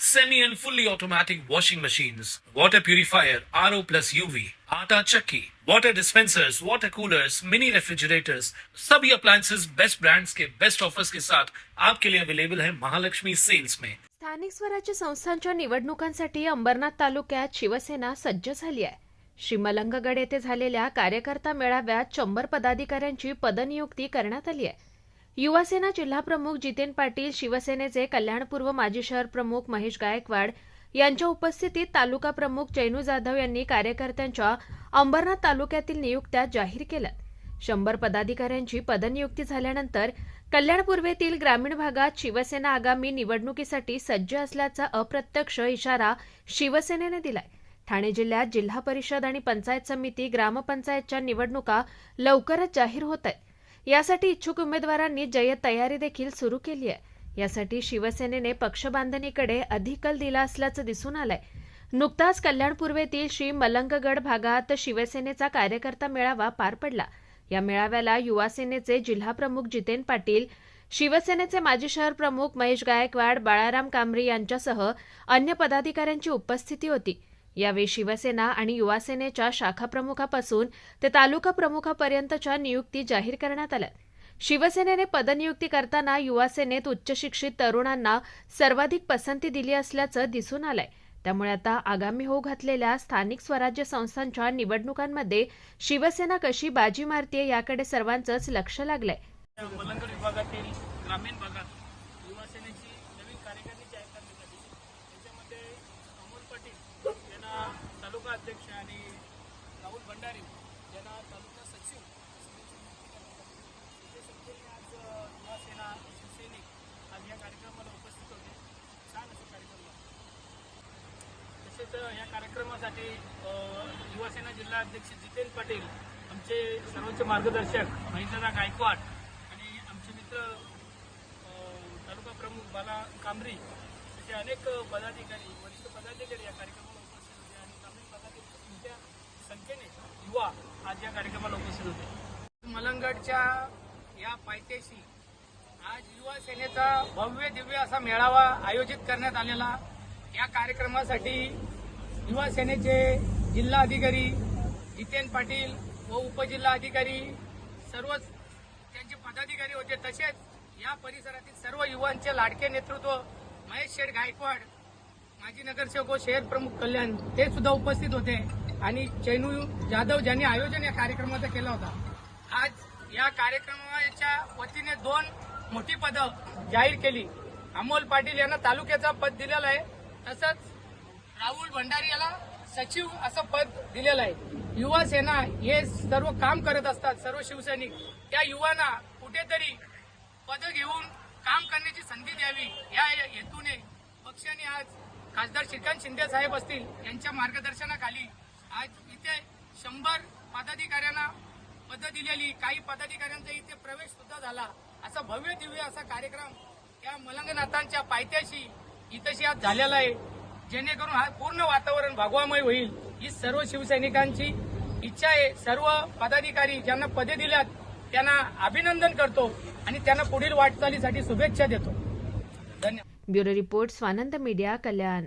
semi and fully automatic washing machines, water purifier, RO plus UV, आटा चक्की, water dispensers, water coolers, mini refrigerators, सभी appliances best brands के best offers के साथ आपके लिए अवेलेबल है महालक्ष्मी सेल्स में स्थानिक स्वराज्य संस्थांच्या निवडणुकांसाठी अंबरनाथ तालुक्यात शिवसेना सज्ज झाली आहे. श्रीमलंगगड येथे झालेल्या कार्यकर्ता मेळाव्यात शंभर पदाधिकाऱ्यांची पदनियुक्ती करण्यात आली आहे. युवासेना जिल्हाप्रमुख जितेन पाटील शिवसेनेचे कल्याणपूर्व माजी शहर प्रमुख महेश गायकवाड यांच्या उपस्थितीत तालुका प्रमुख जैनू जाधव यांनी कार्यकर्त्यांच्या अंबरनाथ तालुक्यातील नियुक्त्या जाहीर केल्या शंभर पदाधिकाऱ्यांची पदनियुक्ती झाल्यानंतर कल्याण पूर्वेतील ग्रामीण भागात शिवसेना आगामी निवडणुकीसाठी सज्ज असल्याचा अप्रत्यक्ष इशारा शिवसेनेने दिलाय. ठाणे जिल्ह्यात जिल्हा परिषद आणि पंचायत समिती ग्रामपंचायतच्या निवडणुका लवकरच जाहीर होत आहेत. यासाठी इच्छुक उमेदवारांनी जय्यत तयारी देखील सुरू केली आहे. यासाठी शिवसेनेने पक्षबांधणीकडे अधिक कल दिला असल्याचं दिसून आलंय. नुकताच कल्याण पूर्वेतील श्री मलंगगड भागात शिवसेनेचा कार्यकर्ता मेळावा पार पडला. या मेळाव्याला युवासेनेचे जिल्हाप्रमुख जितेन पाटील शिवसेनेचे माजी शहर प्रमुख महेश गायकवाड बाळाराम कांबरी यांच्यासह अन्य पदाधिकाऱ्यांची उपस्थिती होती. यावेळी शिवसेना आणि युवासेनेच्या शाखाप्रमुखापासून शाखा प्रमुखापासून ते तालुका प्रमुखापर्यंतच्या नियुक्ती जाहीर करण्यात आल्या. शिवसेनेने पदनियुक्ती करताना युवासेनेत उच्चशिक्षित तरुणांना सर्वाधिक पसंती दिली असल्याचं दिसून आलंय. त्यामुळे आता आगामी होऊ घातलेल्या स्थानिक स्वराज्य संस्थांच्या निवडणुकांमध्ये शिवसेना कशी बाजी मारते याकडे सर्वांचंच लक्ष लागलंय. विभागातील ग्रामीण भागात युवा सेनेची नवीन कार्यकारिणी जाहीर करण्यात आली त्याच्यामध्ये अमोल पाटील यांना तालुका अध्यक्ष आणि राहुल भंडारी यांना तालुका सचिव विशेष संख्येने आज युवासेना शिवसैनिक आज या कार्यक्रमाला उपस्थित होते. छान असं कार्यक्रम तसेच या कार्यक्रमासाठी युवासेना जिल्हा अध्यक्ष जितेंद्र पाटील आमचे सर्वोच्च मार्गदर्शक महेंद्रदा गायकवाड आणि आमचे मित्र तालुका प्रमुख बाला कांबरी असे अनेक पदाधिकारी वरिष्ठ पदाधिकारी या कार्यक्रम उपस्थित होते आणि ग्रामीण भागातील मोठ्या संख्येने युवा आज या कार्यक्रमाला उपस्थित होते. मलंगडच्या या पायथ्याशी आज युवा सेनेचा भव्य दिव्य असा मेळावा आयोजित करण्यात आलेला. या कार्यक्रमासाठी युवा सेनेचे जिल्हा अधिकारी जितेन पाटील व उपजिल्हा अधिकारी सर्वच त्यांचे पदाधिकारी होते. तसेच या परिसरातील सर्व युवांचे लाडके नेतृत्व महेश शेठ गायकवाड माजी नगरसेवक व शहर प्रमुख कल्याण ते सुद्धा उपस्थित होते. आणि चैनू जाधव ज्यांनी आयोजन या कार्यक्रमाचं केलं होता. आज या कार्यक्रमाच्या वतीने दोन मोठी पदं जाहीर केली. अमोल पाटील यांना तालुक्याचा पद दिलेलं आहे. तसंच राहुल भंडारी याला सचिव असं पद दिलेलं आहे. युवा सेना हे सर्व काम करत असतात सर्व शिवसैनिक. त्या युवांना कुठेतरी पदं घेऊन काम करण्याची संधी द्यावी. या हेतूने पक्षाने आज खासदार श्रीकांत शिंदे साहेब असतील यांच्या मार्गदर्शनाखाली आज इथे शंभर पदाधिकाऱ्यांना पद दिलेली काही पदाधिकाऱ्यांचा इथे प्रवेश सुद्धा झाला. असा भव्य दिव्य असा कार्यक्रम या मलंगनाथांच्या पायथ्याशी इथंशी आज झालेला आहे. जेणेकरून हा पूर्ण वातावरण भागवामय होईल. ही सर्व शिवसैनिकांची इच्छा आहे. सर्व पदाधिकारी ज्यांना पदे दिल्यात त्यांना अभिनंदन करतो आणि त्यांना पुढील वाटचालीसाठी शुभेच्छा देतो. धन्यवाद. Bureau report Swanand media Kalyan.